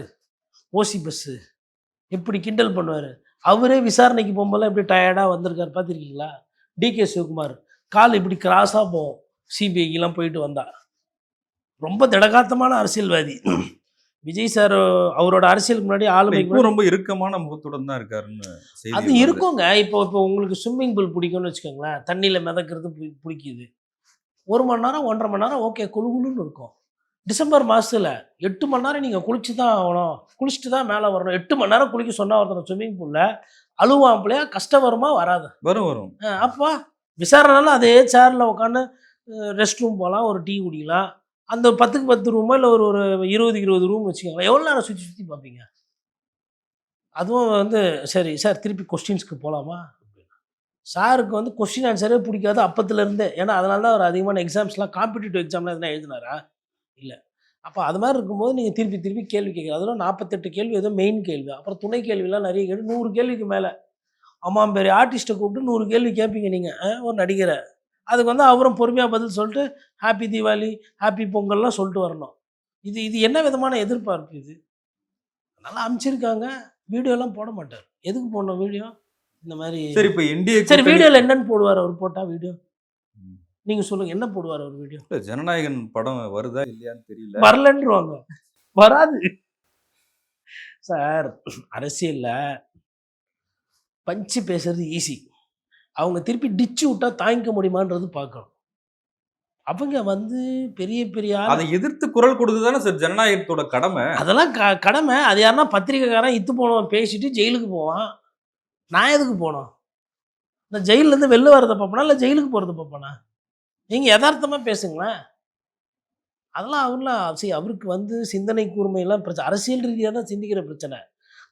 ஓசி பஸ்ஸு எப்படி கிண்டல் பண்ணுவார்? அவரே விசாரணைக்கு போகும்போதெல்லாம் எப்படி டயர்டாக வந்திருக்காரு பார்த்துருக்கீங்களா? டிகே சிவகுமார். கால் இப்படி கிராஸாக போகும். சிபிஐக்கெலாம் போயிட்டு வந்தார் ரொம்ப திடகாத்தமான அரசியல்வாதி. விஜய் சார் அவரோட அரசியலுக்கு முன்னாடி ஆளுமை ரொம்ப இறுக்கமான முகத்துடன் தான் இருக்காருன்னு அது. இருக்குங்க. இப்போ இப்போ உங்களுக்கு ஸ்விம்மிங் பூல் பிடிக்கும்னு வச்சுக்கோங்களேன். தண்ணியில் மிதக்கிறது பிடிக்குது. ஒரு மணி நேரம் ஒன்றரை மணி நேரம் ஓகே குளு குளுன்னு இருக்கும். டிசம்பர் மாதத்தில் எட்டு மணி நேரம் நீங்கள் குளிச்சு தான் ஆகணும். குளிச்சுட்டு தான் மேலே வரணும். எட்டு மணி நேரம் குளிக்க சொன்னால் ஒருத்தன் ஸ்விம்மிங் பூலில் அழுவாம்பளையா கஷ்டம் வருமா வராது. வரும் வரும். அப்பா விசாரணைனாலும் அதே சேரில் உட்காந்து ரெஸ்ட் ரூம் போகலாம் ஒரு டீ குடிக்கலாம். அந்த பத்துக்கு பத்து ரூமோ இல்லை ஒரு ஒரு இருபது இருபது ரூம் வச்சுக்கோங்களேன். எவ்வளோ நேரம் சுற்றி சுற்றி பார்ப்பீங்க? அதுவும் வந்து சரி சார் திருப்பி கொஸ்டின்ஸ்க்கு போகலாமா சாருக்கு வந்து கொஸ்டின் ஆன்சரே பிடிக்காது அப்பத்துலேருந்தே ஏன்னா அதனால தான் அவர் அதிகமான எக்ஸாம்ஸ்லாம் காம்படிட்டிவ் எக்ஸாம்லாம் எதுனா எழுதினாரா? இல்லை. அப்போ அது மாதிரி இருக்கும்போது நீங்கள் திருப்பி திருப்பி கேள்வி கேட்குறது அதெல்லாம் நாற்பத்தெட்டு கேள்வி ஏதோ மெயின் கேள்வி. அப்புறம் துணை கேள்விலாம் நிறைய கேள்வி. நூறு கேள்விக்கு மேலே. அம்மா பெரிய ஆர்டிஸ்ட்டை கூப்பிட்டு நூறு கேள்வி கேட்பீங்க நீங்கள் ஒரு நடிகரை. அதுக்கு வந்து அவரும் பொறுமையாக பதில் சொல்லிட்டு ஹாப்பி தீபாவளி ஹாப்பி பொங்கல்லாம் சொல்லிட்டு வரணும். இது இது என்ன விதமான எதிர்பார்ப்பு இது? நல்லா அமைச்சிருக்காங்க. வீடியோலாம் போட மாட்டார். எதுக்கு போடணும் வீடியோ இந்த மாதிரி சரி இப்ப என்டிஏ சரி வீடியோவில் என்னன்னு போடுவார் அவர் போட்டால் வீடியோ. நீங்கள் சொல்லுங்கள் என்ன போடுவார் அவர் வீடியோ ஜனநாயகன் படம் வருதா இல்லையான்னு தெரியல. வரலன்றுவாங்க. வராது. சார் அரசியல்ல பஞ்சு பேசுறது ஈஸி அவங்க திருப்பி டிச்சு விட்டா தாங்கிக்க முடியுமான்றது பார்க்கணும். அவங்க வந்து பெரிய பெரிய அதை எதிர்த்து குரல் கொடுத்துதானே சார் ஜனநாயகத்தோட கடமை? அதெல்லாம் க கடமை. அது யாருன்னா பத்திரிக்கைக்காரன் இத்து போனவன் பேசிட்டு ஜெயிலுக்கு போவான். நான் எதுக்கு போனோம் இந்த ஜெயிலேருந்து வெளில வரதை பார்ப்பனா இல்லை ஜெயிலுக்கு போகிறத பார்ப்பனா? நீங்கள் யதார்த்தமாக பேசுங்களேன். அதெல்லாம் அவர்லாம் சரி அவருக்கு வந்து சிந்தனை கூர்மையெல்லாம் பிரச்சனை அரசியல் ரீதியாக தான் சிந்திக்கிற பிரச்சனை.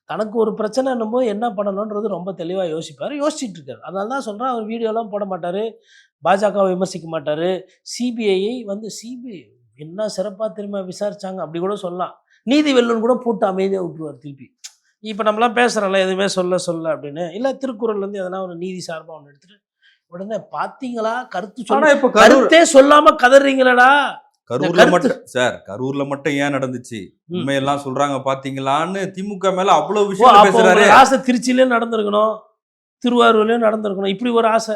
தனக்கு ஒரு பிரச்சனைன்னும் போது என்ன பண்ணணுன்றது ரொம்ப தெளிவாக யோசிப்பார். யோசிச்சுட்டு இருக்காரு. அதனால தான் சொல்கிறேன் அவர் வீடியோலாம் போட மாட்டார் பாஜகவை விமர்சிக்க மாட்டார். சிபிஐயை வந்து சிபிஐ என்ன சிறப்பாக திரும்ப விசாரிச்சாங்க அப்படி கூட சொல்லலாம். நீதி வெல்லுன்னு கூட போட்டு அமைதியாக விட்டுருவார் திருப்பி. இப்போ நம்மலாம் பேசுகிறோம்ல எதுவுமே சொல்ல சொல்ல அப்படின்னு. இல்லை திருக்குறள்லேருந்து எதனா ஒரு நீதி சார்பாக ஒன்று எடுத்துட்டு உடனே பார்த்தீங்களா? கருத்து சொல்ல இப்ப கருத்தே சொல்லாம கதறீங்களடா. கரூர்ல மட்டும் சார் கரூர்ல மட்டும் ஏன் நடந்துச்சு. உண்மையெல்லாம் சொல்றாங்க பாத்தீங்களான்னு திமுக மேல அவ்வளவு விஷயம் பேசுறாரு. ஆசை திருச்சியிலே நடந்திருக்கணும் திருவாரூர்லேயும் நடந்திருக்கணும். இப்படி ஒரு ஆசை.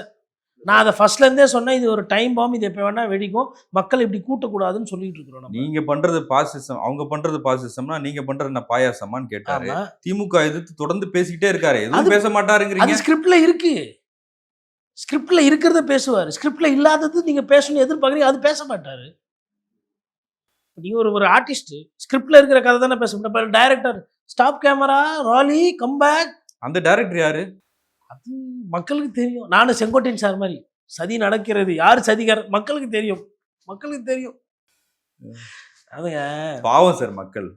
நான் அதை ஃபர்ஸ்ட்ல இருந்தே சொன்னேன் இது ஒரு டைம் பாம் இது எப்போ வேணா வெடிக்கும். மக்கள் இப்படி கூட்டக்கூடாதுன்னு சொல்லிட்டு இருக்கிறோம் நீங்க பண்றது பாசிசம் அவங்க பண்றது பாசிசம்னா நீங்க பண்றது என்ன பாயாசமான்னு கேட்டாரு. திமுக எதிர்த்து தொடர்ந்து பேசிக்கிட்டே இருக்காரு. எதுவும் பேச மாட்டாருங்கிறீங்க. ஸ்கிரிப்ட்ல இருக்கு. ஸ்கிரிப்ட்ல இருக்கிறத பேசுவார். ஸ்கிரிப்ட்ல இல்லாதது நீங்க பேசணும் எதிர்பார்க்குறீங்க அது பேச மாட்டாரு. நீங்க ஒரு ஒரு ஆர்டிஸ்ட் ஸ்கிரிப்ட்ல இருக்கிற கதை தானே பேச முடியும். டைரக்டர் ஸ்டாப் கேமரா ராலி கம்பேக் அந்த டைரக்டர் யாரு? அது மக்களுக்கு தெரியும். நானும் செங்கோட்டையன் சார் மாதிரி. சதி நடக்கிறது. யார் சதிகார? மக்களுக்கு தெரியும். மக்களுக்கு தெரியும். அதுங்க. பாவம் சார் மக்கள்.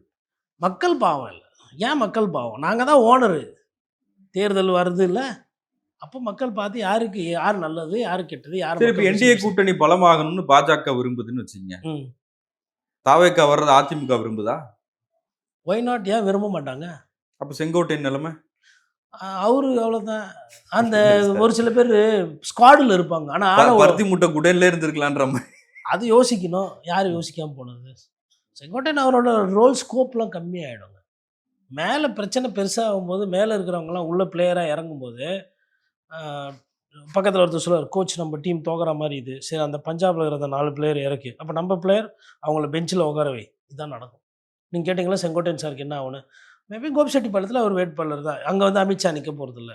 மக்கள் பாவம் இல்லை. ஏன் மக்கள் பாவம்? நாங்கள் தான் ஓனரு தேர்தல் வருது இல்லை. அப்போ மக்கள் பார்த்து யாருக்கு யார் நல்லது யார் கெட்டது யார் இப்ப என்டிஏ கூட்டணி பலமாகணும்னு பாஜக விரும்புதுன்னு வச்சுங்க தாவேக்கா வர்றது அதிமுக விரும்புதா? ஒய் நாட் ஏன் விரும்ப மாட்டாங்க? அப்ப செங்கோட்டையன் நிலைமை? அவரு அவ்வளோதான் அந்த ஒரு சில பேர் ஸ்குவாடில் இருப்பாங்க. ஆனால் பருத்தி முட்டை குடன்ல இருந்திருக்கலான்ற மாதிரி. அது யோசிக்கணும். யார் யோசிக்காம போனது? செங்கோட்டையன் அவரோட ரோல் ஸ்கோப்லாம் கம்மியாயிடுங்க. மேலே பிரச்சனை பெருசாக ஆகும்போது மேலே இருக்கிறவங்கலாம் உள்ள பிளேயராக இறங்கும்போது பக்கத்தில் ஒருத்தர் சொல்லுவார் கோச் நம்ம டீம் தோக்குற மாதிரி இது. சரி அந்த பஞ்சாப்ல இருக்கிற அந்த நாலு பிளேயர் இறக்கு. அப்போ நம்ம பிளேயர் அவங்கள பெஞ்சில் உட்கார வை. இதுதான் நடக்கும். நீங்கள் கேட்டிங்களா செங்கோட்டையன் சாருக்கு என்ன ஆகணும் மேபி கோபிச்செட்டிப்பாளையத்தில் அவர் வேட்பாளர் தான். அங்கே வந்து அமித்ஷா நிற்க போகிறதில்ல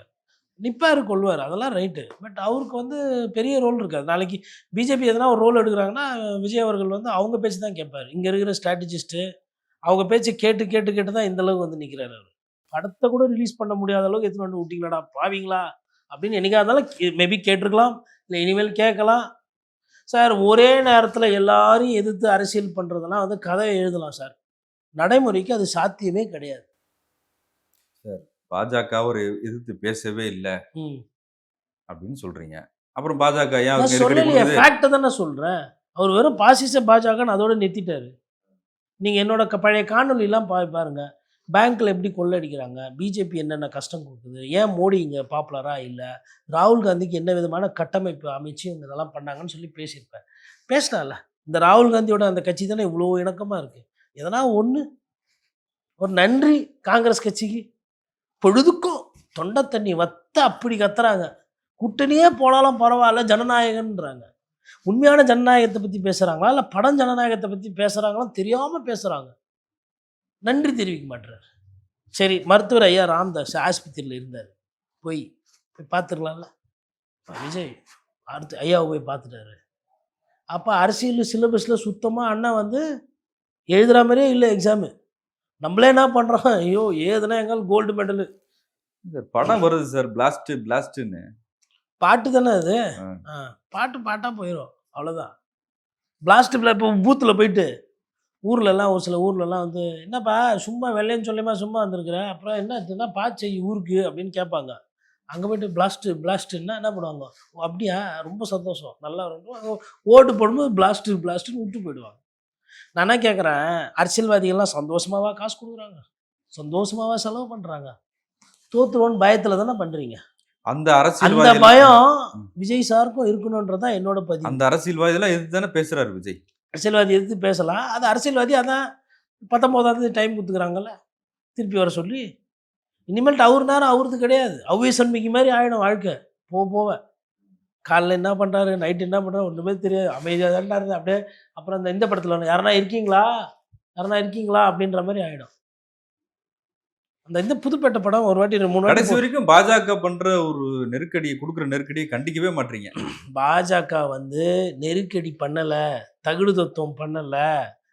நிற்பார் கொள்வார் அதெல்லாம் ரைட்டு பட் அவருக்கு வந்து பெரிய ரோல் இருக்காது. நாளைக்கு பிஜேபி எதனா ஒரு ரோல் எடுக்கிறாங்கன்னா விஜய் அவர்கள் வந்து அவங்க பேச்சு தான் கேட்பார். இங்கே இருக்கிற ஸ்ட்ராட்டஜிஸ்ட்டு அவங்க பேச்சு கேட்டு கேட்டு கேட்டு தான் இந்தளவுக்கு வந்து நிற்கிறாரு அவர். படத்தை கூட ரிலீஸ் பண்ண முடியாத அளவுக்கு எத்தனை வந்து விட்டிங்களாடா பாவீங்களா? அப்படின்னு என்னைக்கா இருந்தாலும் மேபி கேட்டிருக்கலாம் இல்லை இனிமேல் கேட்கலாம். சார் ஒரே நேரத்தில் எல்லாரையும் எதிர்த்து அரசியல் பண்ணுறதுலாம் வந்து கதை எழுதலாம் சார். நடைமுறைக்கு அது சாத்தியமே கிடையாது. பாஜக ஒரு எதிர்த்து பேசவே இல்லை ம். அப்படின்னு சொல்றீங்க. அப்புறம் பாஜக ஏன் சொல்லலையே? ஃபேக்டை தானே சொல்கிறேன் அவர் வெறும் பாசிச பாஜகன்னு அதோட நிறுத்திட்டாரு. நீங்கள் என்னோட பழைய காணொலிலாம் பா பாருங்க. பேங்க்கில் எப்படி கொள்ளடிக்கிறாங்க? பிஜேபி என்னென்ன கஷ்டம் கொடுக்குது? ஏன் மோடி இங்கே பாப்புலராக இல்லை? ராகுல் காந்திக்கு என்ன விதமான கட்டமைப்பு அமைச்சு இவங்க இதெல்லாம் பண்ணாங்கன்னு சொல்லி பேசியிருப்பேன் பேசினால இந்த ராகுல் காந்தியோட அந்த கட்சி தானே இவ்வளோ இணக்கமாக இருக்குது எதனா ஒன்று ஒரு நன்றி காங்கிரஸ் கட்சிக்கு. பொழுதுக்கும் தொண்டை தண்ணி வத்த அப்படி கத்துறாங்க. கூட்டணியே போனாலும் பரவாயில்ல ஜனநாயகன்றாங்க. உண்மையான ஜனநாயகத்தை பற்றி பேசுகிறாங்களா இல்லை படம் ஜனநாயகத்தை பற்றி பேசுகிறாங்களாம் தெரியாமல் பேசுகிறாங்க நன்றி தெரிவிக்க மாட்டுறாரு சரி மருத்துவர் ஐயா ராம்தாஸ் ஆஸ்பத்திரியில் இருந்தார். போய் போய் பார்த்துருக்கலாம்ல விஜய் அடுத்து ஐயாவை போய் பார்த்துட்டாரு அப்போ அரசியல் சிலபஸில் சுத்தமாக அண்ணன் வந்து எழுதுகிற மாதிரியே இல்லை எக்ஸாமு நம்மளே என்ன பண்ணுறோம் ஐயோ ஏதுனா எங்கால் கோல்டு மெடலு இந்த படம் வருது சார் பிளாஸ்ட் பிளாஸ்ட்னு பாட்டு தானே அது? பாட்டு பாட்டாக போயிடும் அவ்வளோதான் பிளாஸ்ட் இப்போ பூத்தில் போயிட்டு ஊர்லலாம் ஒரு சில ஊர்லலாம் வந்து என்னப்பா சும்மா வெள்ளைன்னு சொல்லியமா சும்மா வந்திருக்கிற? அப்புறம் என்ன பாத்து செய் ஊருக்கு அப்படின்னு கேட்பாங்க. அங்கே போயிட்டு பிளாஸ்ட்டு பிளாஸ்ட்டுன்னா என்ன பண்ணுவாங்க? அப்படியா? ரொம்ப சந்தோஷம். நல்லா இருக்கும் ஓட்டு போடும்போது பிளாஸ்ட்டு பிளாஸ்ட்டுன்னு விட்டு போயிடுவாங்க. நான் என்ன கேட்குறேன்? அரசியல்வாதிகள்லாம் சந்தோஷமாவா காசு கொடுக்குறாங்க. சந்தோஷமாவா செலவு பண்ணுறாங்க தோத்துருவோன்னு பயத்தில் தானே பண்ணுறீங்க அந்த அந்த அரசியல்வாதி பயம். விஜய் சாருக்கும் இருக்கணுன்றதான் என்னோட பதிவு அந்த அரசியல்வாதிலாம் எதிர்த்து தானே பேசுறாரு விஜய். அரசியல்வாதி எதிர்த்து பேசலாம். அது அரசியல்வாதி அதான் பத்தொம்போதாவது டைம் கொடுத்துக்கிறாங்கல்ல. திருப்பி வர சொல்லி இனிமேல்ட்டு அவர் நேரம் அவரது கிடையாது. அவ்வே சன்மிக்கு மாதிரி ஆகிடும் வாழ்க்கை. போக போக காலைல என்ன பண்ணுறாரு நைட்டு என்ன பண்ணுறாரு ஒன்றுமே தெரியாது. அமைதியாக தான் இருந்தது அப்படியே அப்புறம் இந்த இந்த படத்தில் ஒன்று யாருனா இருக்கீங்களா? யாருன்னா இருக்கீங்களா? அப்படின்ற மாதிரி ஆகிடும் அந்த இந்த புதுப்பேட்டை படம் ஒரு வாட்டி மூணு கடைசி வரைக்கும் பாஜக பண்ற ஒரு நெருக்கடியை கொடுக்குற நெருக்கடியை கண்டிக்கவே மாட்டீங்க. பாஜக வந்து நெருக்கடி பண்ணலை தகுடு தத்துவம் பண்ணலை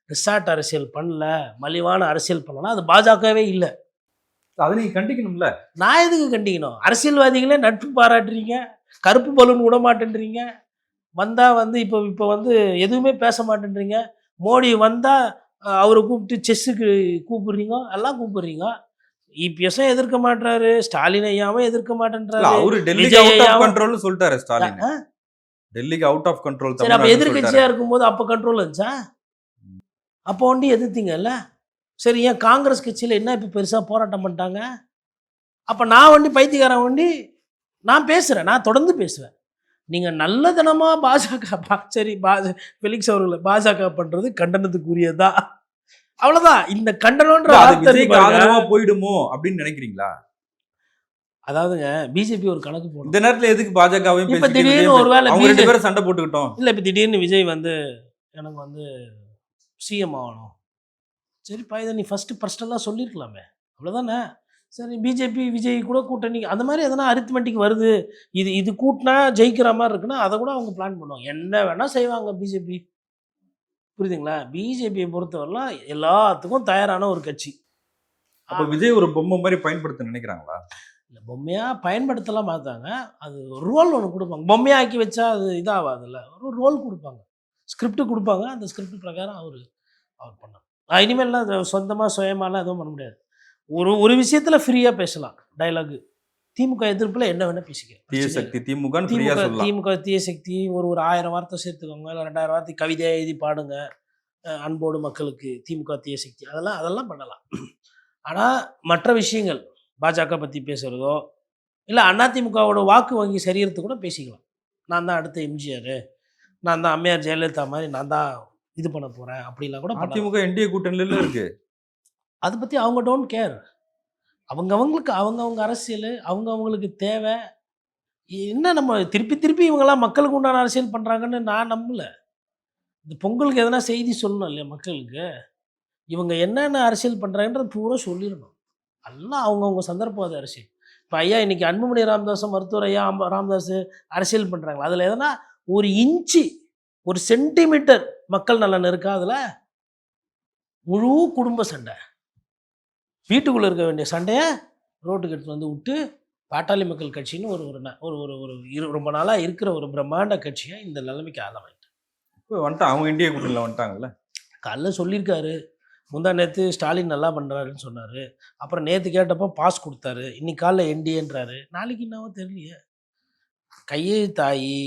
ரிசார்ட் அரசியல் பண்ணல மலிவான அரசியல் பண்ணலாம் அது பாஜகவே இல்லை. அதை நீங்க கண்டிக்கணும்ல? நான் எதுக்கு கண்டிக்கணும்? அரசியல்வாதிகளே நட்பு பாராட்டுறீங்க கருப்பு பலூன் விட மாட்டேன்றீங்க வந்தால் வந்து இப்போ இப்போ வந்து எதுவுமே பேச மாட்டேன்றீங்க மோடி வந்தால் அவரை கூப்பிட்டு செஸ்ஸுக்கு கூப்பிடுறீங்க எல்லாம் கூப்பிடுறீங்க இபிஎஸும் எதிர்க்க மாட்டாரு ஸ்டாலின் ஐயாவும் எதிர்க்க மாட்டேன்றாரு அவரு டெல்லிக்கு அவுட் ஆஃப் ஐயாவும் கண்ட்ரோல்னு சொல்லிட்டாரு ஸ்டாலின்? டெல்லிக்கு அவுட் ஆஃப் கண்ட்ரோல் சரி அப்போ எதிர்கட்சியாக இருக்கும்போது அப்போ கண்ட்ரோல் இருந்துச்சா? அப்போ ஒண்டி எதிர்த்தீங்கல்ல? சரி ஏன் காங்கிரஸ் கட்சியில் என்ன இப்போ பெருசாக போராட்டம் பண்ணிட்டாங்க? அப்போ நான் வண்டி பைத்தியக்காரன் வண்டி நான் பேசுகிறேன் நான் தொடர்ந்து பேசுவேன். நீங்கள் நல்லதனமாக பாஜக சரி பாஜ ஃபெலிக்ஸ் அவர்களை பாஜக பண்ணுறது கண்டனத்துக்குரியதா? அவ்வளோதான் இந்த கண்டனம்ன்ற அது வார்த்தை இருக்கு விஜய்க்கு பாருங்க. ஆதரவா போயிடுமோ அப்படின்னு நினைக்கிறீங்களா? அதாவதுங்க பிஜேபி ஒரு கணக்கு போடும் இந்த நேரத்துல எதுக்கு பாஜகவையும் இப்ப திடீர்னு ஒருவேளை அவங்க ரெண்டு பேரும் சண்டை போட்டுக்கிட்டோம். இல்லை இப்போ திடீர்னு விஜய் வந்து எனக்கு வந்து சிஎம் ஆகணும். சரிப்பா இதை நீ ஃபஸ்ட்டு பர்சனலாக சொல்லியிருக்கலாமே அவ்வளோதானே சரி பிஜேபி விஜய் கூட கூட்டணி. அந்த மாதிரி எதனா அரித்மெட்டிக் வருது. இது இது கூட்டினா ஜெயிக்கிற மாதிரி இருக்குன்னா அதை கூட அவங்க பிளான் பண்ணுவாங்க. என்ன வேணால் செய்வாங்க பிஜேபி புரியுதுங்களா? பிஜேபியை பொறுத்தவரைலாம் எல்லாத்துக்கும் தயாரான ஒரு கட்சி. அப்ப விஜய் ஒரு பொம்மை மாதிரி பயன்படுத்த நினைக்கிறாங்களா? இல்லை பொம்மையாக பயன்படுத்தலாம் பார்த்தாங்க. அது ஒரு ரோல் ஒன்று கொடுப்பாங்க. பொம்மையாக ஆக்கி வச்சா அது இதாகாதுல்ல ஒரு ரோல் கொடுப்பாங்க. ஸ்கிரிப்ட் கொடுப்பாங்க. அந்த ஸ்கிரிப்ட் பிரகாரம் அவர் அவர் பண்ணார். இனிமேல்லாம் சொந்தமாக சுயமாலாம் எதுவும் பண்ண முடியாது. ஒரு ஒரு விஷயத்தில் ஃப்ரீயாக பேசலாம். டைலாகு திமுக எதிர்ப்பில் என்ன வேணால் பேசிக்க. தீய சக்தி திமுக திமுக திமுக தீய சக்தி ஒரு ஒரு ஆயிரம் வார்த்தை சேர்த்துக்கோங்க இல்லை ரெண்டாயிரம் வார்த்தை கவிதை எழுதி பாடுங்க அன்போடு மக்களுக்கு திமுக தீய சக்தி. அதெல்லாம் அதெல்லாம் பண்ணலாம். ஆனால் மற்ற விஷயங்கள் பாஜக பற்றி பேசுகிறதோ இல்லை அதிமுகவோட வாக்கு வங்கி சரியறது கூட பேசிக்கலாம். நான் தான் அடுத்த எம்ஜிஆர் நான் தான் அம்மையார் ஜெயலலிதா மாதிரி நான் தான் இது பண்ண போகிறேன் அப்படிலாம் கூட அதிமுக என்டிஏ கூட்டணியில இருக்கு. அதை பற்றி அவங்க டோன்ட் கேர் அவங்கவங்களுக்கு அவங்கவுங்க அரசியல் அவங்கவுங்களுக்கு தேவை. என்ன நம்ம திருப்பி திருப்பி இவங்கெல்லாம் மக்களுக்கு உண்டான அரசியல் பண்ணுறாங்கன்னு நான் நம்பலை. இந்த பொங்கலுக்கு எதனா செய்தி சொல்லணும் இல்லையா மக்களுக்கு? இவங்க என்னென்ன அரசியல் பண்ணுறாங்கன்றது பூரா சொல்லிடணும். எல்லாம் அவங்கவுங்க சந்தர்ப்பவாத அரசியல். இப்போ ஐயா இன்றைக்கி அன்புமணி ராமதாஸும் மருத்துவர் ஐயா அம்ப- ராமதாஸ் அரசியல் பண்ணுறாங்களா அதில் எதனா ஒரு இன்ச்சு ஒரு சென்டிமீட்டர் மக்கள் நலன் இருக்கா அதில்? முழு குடும்ப சண்டை. வீட்டுக்குள்ளே இருக்க வேண்டிய சண்டையை ரோட்டுக்கு எடுத்து வந்து விட்டு பாட்டாளி மக்கள் கட்சின்னு ஒரு ஒரு ஒரு ஒரு ஒரு இரு ரொம்ப நாளாக இருக்கிற ஒரு பிரம்மாண்ட கட்சியை இந்த நிலைமைக்கு ஆளாயிட்டு இப்போ வந்துட்டு அவங்க என்டிஏ கூட்டணியில வந்துட்டாங்கல்ல? காலைல சொல்லியிருக்காரு. முந்தா நேற்று ஸ்டாலின் நல்லா பண்ணுறாருன்னு சொன்னார். அப்புறம் நேற்று கேட்டப்போ பாஸ் கொடுத்தாரு. இன்னைக்கு காலைல என்டிஏன்றாரு. நாளைக்கு என்னவோ தெரியலையே. கையை தாயி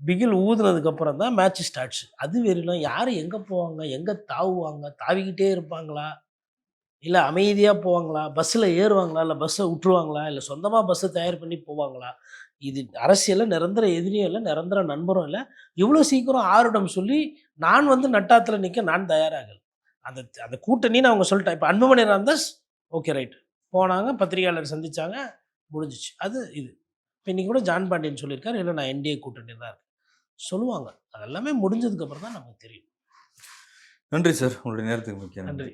பிகில் ஊதுனதுக்கப்புறம் தான் மேட்ச் ஸ்டார்ட்ஸ் அது வெறிலும் யார் எங்கே போவாங்க? எங்கே தாவுவாங்க? தாவிக்கிட்டே இருப்பாங்களா? இல்லை அமைதியாக போவாங்களா? பஸ்ஸில் ஏறுவாங்களா? இல்லை பஸ்ஸை விட்டுருவாங்களா இல்லை சொந்தமாக பஸ்ஸை தயார் பண்ணி போவாங்களா? இது அரசியலில் நிரந்தர எதிரியும் இல்லை நிரந்தர நண்பரும் இல்லை. இவ்வளோ சீக்கிரம் ஆருடம் சொல்லி நான் வந்து நட்டாத்தில் நிற்க நான் தயாராகல. அந்த அந்த கூட்டணின்னு அவங்க சொல்லிட்டேன் இப்போ அன்புமணி ராமதாஸ் ஓகே ரைட் போனாங்க பத்திரிகையாளர் சந்திச்சாங்க முடிஞ்சிச்சு. அது இது. இப்போ இன்னைக்கு கூட ஜான் பாண்டியன் சொல்லியிருக்காரு இல்லை நான் என்டிஏ கூட்டணி தான் இருக்கேன். சொல்லுவாங்க. அதெல்லாமே முடிஞ்சதுக்கப்புறம் தான் நமக்கு தெரியும். நன்றி சார் உங்களுடைய நேரத்துக்கு முக்கிய நன்றி.